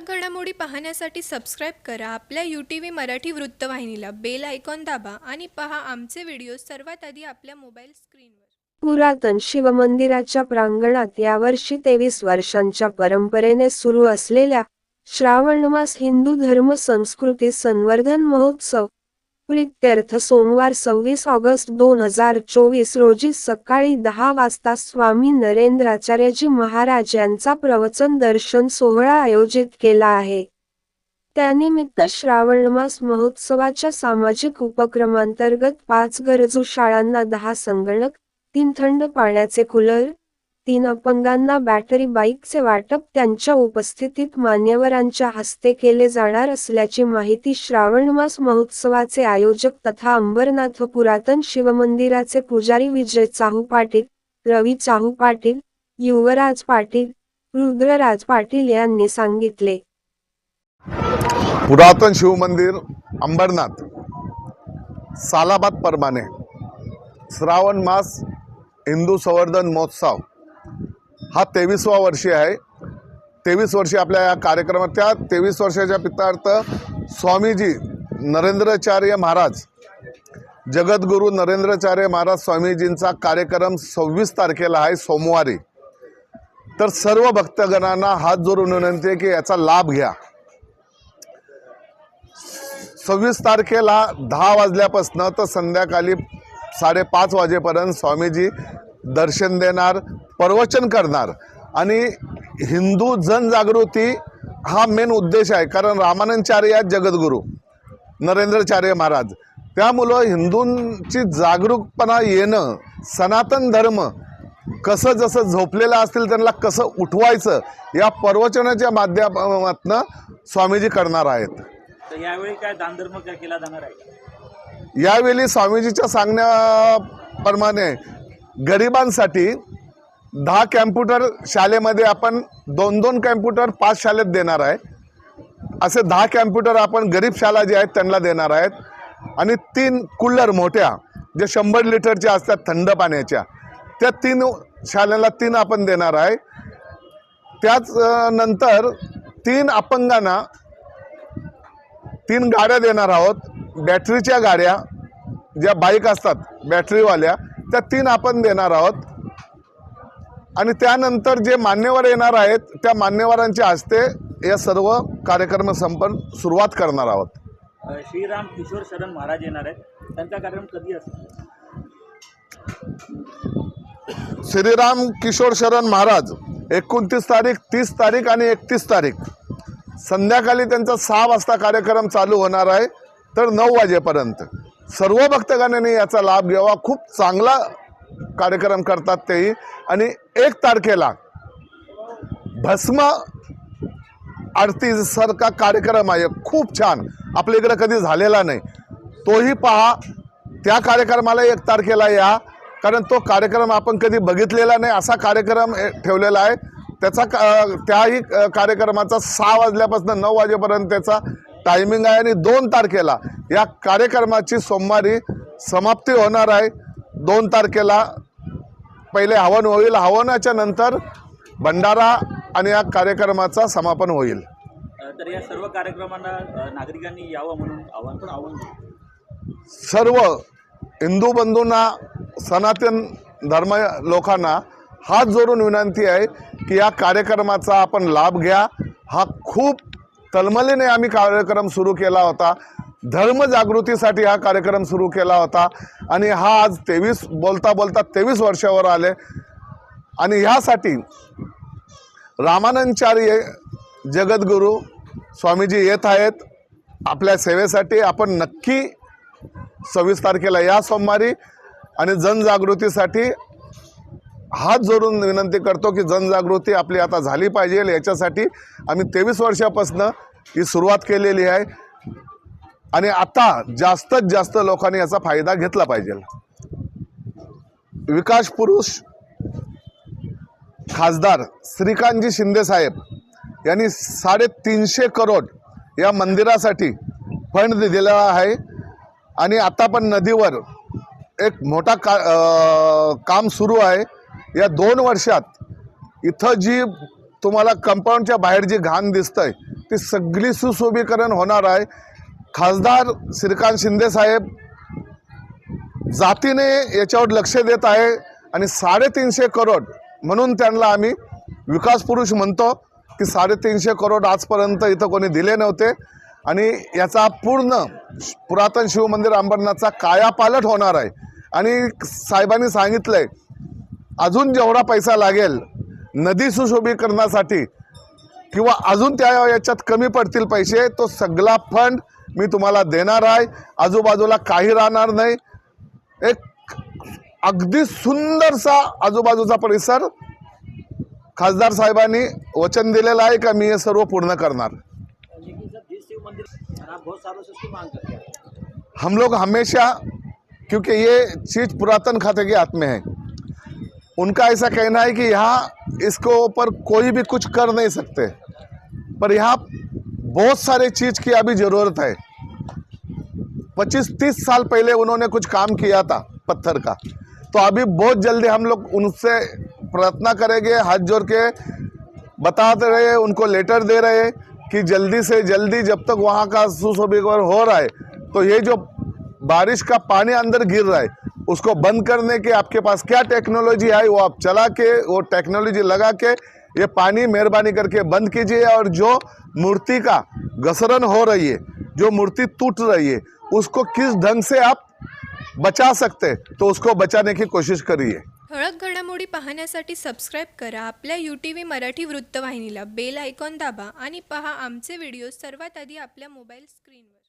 ठळक घडामोडी पाहण्यासाठी सबस्क्राईब करा. आपल्या यू टी व्ही मराठी वृत्तवाहिनीला बेल आयकॉन दाबा आणि पहा आमचे व्हिडिओ सर्वात आधी आपल्या मोबाईल स्क्रीनवर पुरातन शिवमंदिराच्या प्रांगणात यावर्षी तेवीस वर्षांच्या परंपरेने सुरू असलेल्या श्रावणमास हिंदू धर्म संस्कृती संवर्धन महोत्सव प्रित्यर्थ सोमवार सव्वीस ऑगस्ट दोन हजार चोवीस रोजी सकाळी दहा वाजता स्वामी नरेंद्राचार्यजी महाराज यांचा प्रवचन दर्शन सोहळा आयोजित केला आहे. त्यानिमित्त श्रावणमास महोत्सवाच्या सामाजिक उपक्रमांतर्गत पाच गरजू शाळांना दहा संगणक तीन थंड पाण्याचे कूलर तीन अपंगांना बॅटरी बाईकचे वाटप त्यांच्या उपस्थितीत मान्यवरांच्या हस्ते केले जाणार असल्याची माहिती श्रावणमास महोत्सवाचे आयोजक तथा अंबरनाथ पुरातन शिवमंदिराचे पुजारी विजय चाहू पाटील रवी चाहू पाटील युवराज पाटील रुद्रराज पाटील यांनी सांगितले. पुरातन शिवमंदिर अंबरनाथ सालाबाद परमाने श्रावण मास हिंदू संवर्धन महोत्सव. हा तेवीसवा वर्षी आहे. तेवीस वर्षी आपल्या या कार्यक्रमात त्या तेवीस वर्षाच्या पित्तार्थ स्वामीजी नरेंद्राचार्य महाराज जगद्गुरू नरेंद्राचार्य महाराज स्वामीजींचा कार्यक्रम सव्वीस तारखेला आहे सोमवारी. तर सर्व भक्तगणांना हात जोडून विनंती आहे की याचा लाभ घ्या. सव्वीस तारखेला दहा वाजल्यापासनं तर संध्याकाळी साडेपाच वाजेपर्यंत स्वामीजी दर्शन देणार प्रवचन करणार. आणि हिंदू जनजागृती हा मेन उद्देश आहे. कारण रामानंदचार्य आहेत जगद्गुरू नरेंद्रचार्य महाराज. त्यामुळं हिंदूंची जागरूकपणा येणं सनातन धर्म कसं जसं झोपलेलं असतील त्यांना कसं उठवायचं या प्रवचनाच्या माध्यमातनं स्वामीजी करणार आहेत. यावेळी काय दानधर्म केला जाणार आहे? यावेळी स्वामीजीच्या सांगण्याप्रमाणे गरिबांसाठी दहा कॅम्प्युटर शाळेमध्ये आपण दोन दोन कॅम्प्युटर पाच शाळेत देणार आहे. असे दहा कॅम्प्युटर आपण गरीब शाळा जे आहेत त्यांना देणार आहेत. आणि तीन कूलर मोठ्या जे शंभर लिटरच्या असतात थंड पाण्याच्या त्या तीन शाळेला तीन आपण देणार आहे. त्याच नंतर तीन अपंगांना तीन गाड्या देणार आहोत. बॅटरीच्या गाड्या ज्या बाईक असतात बॅटरीवाल्या त्या तीन आपण देणार आहोत. आणि त्यानंतर जे मान्यवर येणार आहेत त्या मान्यवरांच्या हस्ते या सर्व कार्यक्रम संपन्न सुरुवात करणार आहोत. श्रीराम किशोर शरण महाराज येणार आहेत. त्यांचा कार्यक्रम कधी असतो? श्रीराम किशोर शरण महाराज एकोणतीस तारीख तीस तारीख आणि एकतीस तारीख. संध्याकाळी त्यांचा सहा वाजता कार्यक्रम चालू होणार आहे तर नऊ वाजेपर्यंत. सर्व भक्तगणांनी याचा लाभ घ्यावा. खूप चांगला कार्यक्रम करतात तेही. आणि एक तारखेला भस्म आरतीसारखा कार्यक्रम आहे. खूप छान. आपल्या इकडं कधी झालेला नाही. तोही पहा. त्या कार्यक्रमाला एक तारखेला या. कारण तो कार्यक्रम आपण कधी बघितलेला नाही. असा कार्यक्रम ए- ठेवलेला आहे. त्याचा का- त्याही कार्यक्रमाचा सहा वाजल्यापासून नऊ वाजेपर्यंत त्याचा टायमिंग आहे आणि दोन तारखेला या कार्यक्रमाची सोमवारी समाप्ती होणार आहे. दोन तारखेला पहिले हवन होईल. हवनाच्या नंतर भंडारा आणि या कार्यक्रमाचा समापन होईल. तर या सर्व कार्यक्रमांना नागरिकांनी यावं म्हणून आव्हान पण आव्हान सर्व हिंदू बंधूंना सनातन धर्म लोकांना हात जोडून विनंती आहे की या कार्यक्रमाचा आपण लाभ घ्या. हा खूप तलमलीने आम्ही कार्यक्रम सुरू केला होता. धर्मजागृतीसाठी हा कार्यक्रम सुरू केला होता. आणि हा आज तेवीस बोलता बोलता तेवीस वर्षावर आले. आणि ह्यासाठी रामानंदचार्य जगद्गुरू स्वामीजी येत आहेत. आपल्या सेवेसाठी आपण नक्की सव्वीस तारखेला या सोमवारी आणि जनजागृतीसाठी हात जोडून विनंती करतो की जनजागृती आपली आता झाली पाहिजे. याच्यासाठी आम्ही तेवीस वर्षापासून ही सुरुवात केलेली आहे. आणि आता जास्तीत जास्त लोकांनी याचा फायदा घेतला पाहिजे. विकास पुरुष खासदार श्रीकांतजी शिंदे साहेब यांनी साडेतीनशे करोड या मंदिरासाठी फंड दिलेला आहे. आणि आता पण नदीवर एक मोठा का आ, काम सुरू आहे. या दोन वर्षात इथं जी तुम्हाला कंपाऊंडच्या बाहेर जी घाण दिसतंय ती सगळी सुशोभीकरण होणार आहे. खासदार श्रीकांत शिंदेसाहेब जातीने याच्यावर लक्ष देत आहे आणि साडेतीनशे करोड म्हणून त्यांना आम्ही विकास पुरुष म्हणतो की साडेतीनशे करोड आजपर्यंत इथं कोणी दिले नव्हते. आणि याचा पूर्ण पुरातन शिवमंदिर अंबरनाथचा कायापालट होणार आहे. आणि साहेबांनी सांगितलं आहे अजून जेवढा पैसा लागेल नदी सुशोभीकरणासाठी किंवा अजून त्या याच्यात कमी पडतील पैसे तो सगळा फंड मी तुम्हाला देणार आहे. आजूबाजूला काही राहणार नाही. एक अगदी सुंदरसा आजूबाजूचा परिसर खासदार साहेबांनी वचन दिलेलं आहे का मी हे सर्व पूर्ण करणार? हम लोग हमेशा क्योंकि ये चीज़ पुरातन खाते के हाथ में है। उनका ऐसा कहना है कि यहाँ इसको ऊपर कोई भी कुछ कर नहीं सकते। पर यहाँ बहुत सारे चीज़ की अभी ज़रूरत है। पच्चीस, तीस साल पहले उन्होंने कुछ काम किया था पत्थर का। तो अभी बहुत जल्दी हम लोग उनसे प्रार्थना करेंगे, हाथ जोड़ के बताते रहे उनको लेटर दे रहे कि जल्दी से जल्दी जब तक वहाँ का सुशोभीकरण हो रहा है तो ये जो बारिश का पानी अंदर गिर रहा है उसको बंद करने के आपके पास क्या टेक्नोलॉजी है वो आप चला के, वो टेक्नोलॉजी लगा के, ये पानी मेहरबानी करके बंद कीजिए और जो मूर्ति का घसरण हो रही है, जो मूर्ति टूट रही है, उसको किस ढंग से आप बचा सकते तो उसको बचाने की कोशिश करिए। ठळक घडामोडी पाहण्यासाठी सबस्क्राईब करा, आपल्या यू टी व्ही मराठी वृत्तवाहिनीला बेल आयकॉन दाबा आणि पहा आमचे व्हिडिओ सर्वात आधी आपल्या मोबाईल स्क्रीनवर